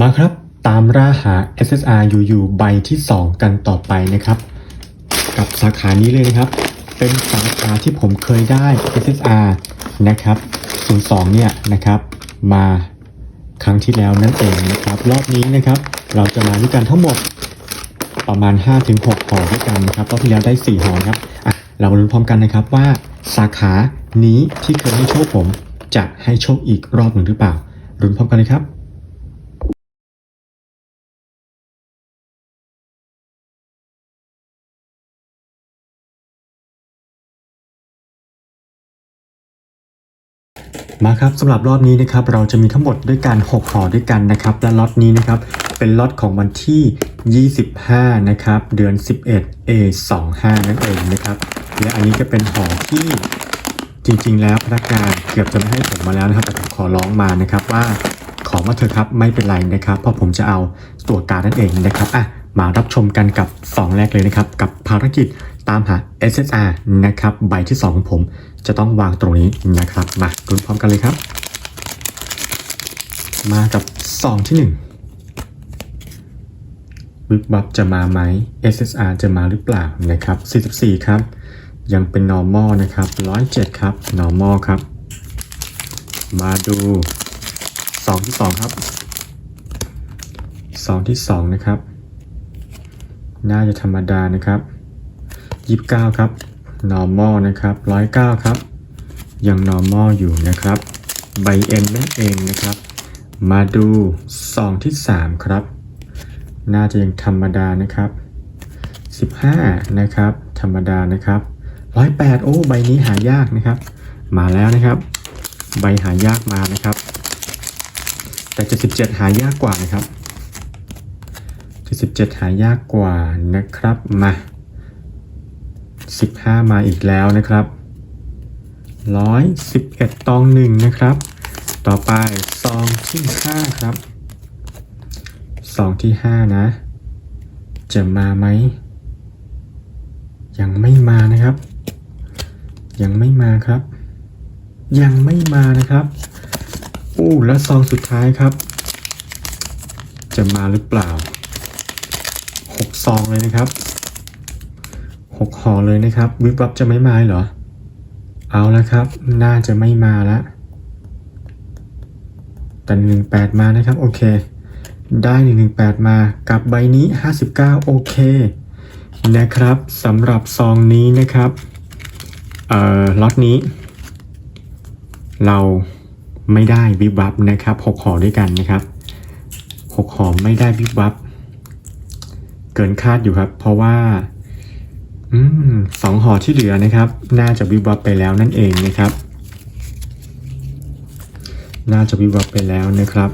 มาครับตามล่าหา SSR UU ใบที่ 2 กันต่อไปนะครับ กับสาขานี้เลยนะครับ เป็นสาขาที่ผมเคยได้ SSR นะครับ02เนี่ยนะครับ มาครั้งที่แล้วนั่นเองนะครับ รอบนี้นะครับ เราจะมาด้วยกันทั้งหมดประมาณ 5-6ห่อด้วยกันนะครับรอบที่แล้วได้ 4ห่อครับอะเรามาลุ้นพร้อมกันนะครับว่าสาขานี้ที่เคยให้โชคผมจะให้โชคอีกรอบหนึ่งหรือเปล่าลุ้นพร้อมกันเลยครับ มาครับสำหรับรอบนี้นะครับเราจะมีทั้งหมดด้วยกัน6ห่อด้วยกันนะครับและล็อตนี้นะครับเป็นล็อตของวันที่ 25 นะครับ เดือน 11 A 25 นั่นเองนะครับและอันนี้ก็เป็นห่อที่จริง ๆ แล้วพนักงานเกือบจะไม่ให้ผมมาแล้วนะครับแต่ผมขอร้องมานะครับว่าขอมาเถอะครับไม่เป็นไรนะครับ เพราะผมจะเอาตัวการดนั่นเองนะครับอะมารับชมกันกับ 2 แรกเลยนะครับ กับภารกิจ ตามหา SSR นะครับใบที่ 2 ของผมจะต้องวางตรงนี้นะครับ มาลุ้นพร้อมกันเลยครับ มากับซองที่1วิบวับจะมาไหม SSR จะมาหรือเปล่านะครับ 44 ครับ ยังเป็น normal นะครับ 107 ครับ normal ครับ มาดูซองที่ 2 ครับซองที่ 2 นะครับ น่าจะธรรมดานะครับ 29ครับ normal นะครับ109ครับ ยัง normal อยู่นะครับใบเอ็นนั่นเองนะครับ มาดูซองที่3ครับ น่าจะยังธรรมดานะครับ15นะครับ ธรรมดานะครับ108โอ้ใบนี้หายากนะครับ มาแล้วนะครับ ใบหายากมานะครับ แต่77หายากกว่านะครับ77หายากกว่านะครับมา 15 มาอีกแล้วนะครับ111 ตองหนึ่งนะครับ ต่อไปซองที่5ครับซองที่ 5 นะ จะมาไหม ยังไม่มานะครับ ยังไม่มาครับ ยังไม่มานะครับอู้และซองสุดท้ายครับ จะมาหรือเปล่า 6 ซองเลยนะครับ หกห่อเลยนะครับ วิบวับจะไม่มาเหรอ เอาละครับ น่าจะไม่มาละแต่หนึ่งแปดมานะครับ โอเค ได้หนึ่งหนึ่งแปดมา กับใบนี้ห้าสิบเก้าโอเค นะครับสำหรับซองนี้นะครับ เอ่อ ล็อตนี้ เราไม่ได้วิบวับนะครับหกห่อด้วยกันนะครับหกห่อไม่ได้วิบวับ เกินคาดอยู่ครับ เพราะว่า อืมสองห่อที่เหลือนะครับ น่าจะวิบวับไปแล้วนั่นเองนะครับ น่าจะวิบวับไปแล้วนะครับ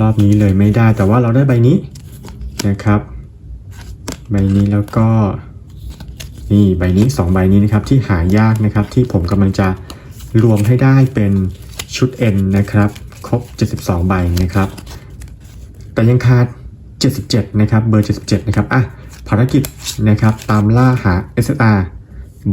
รอบนี้เลยไม่ได้แต่ว่าเราได้ใบนี้นะครับ ใบนี้แล้วก็นี่ใบนี้สองใบนี้นะครับที่หายากนะครับที่ผมกำลังจะรวมให้ได้เป็นชุด N นะครับ ครบ 72 ใบนะครับ แต่ยังขาด 77 นะครับ เบอร์ 77 นะครับอะ ภารกิจนะครับตามล่าหา SSR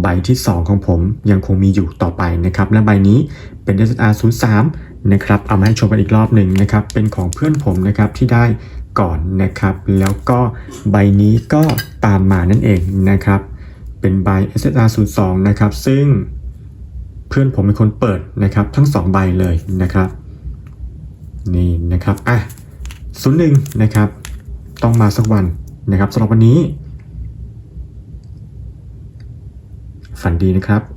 ใบที่ 2 ของผมยังคงมีอยู่ต่อไปนะครับและใบนี้เป็น SSR 03นะครับเอามาให้ชมกันอีกรอบหนึ่งนะครับเป็นของเพื่อนผมนะครับที่ได้ก่อนนะครับแล้วก็ใบนี้ก็ตามมานั่นเองนะครับเป็นใบ SSR 02นะครับซึ่งเพื่อนผมเป็นคนเปิดนะครับทั้ง 2 ใบเลยนะครับนี่นะครับอะศูนย์หนึ่งนะครับต้องมาสักวัน นะครับสำหรับวันนี้ ฝันดีนะครับ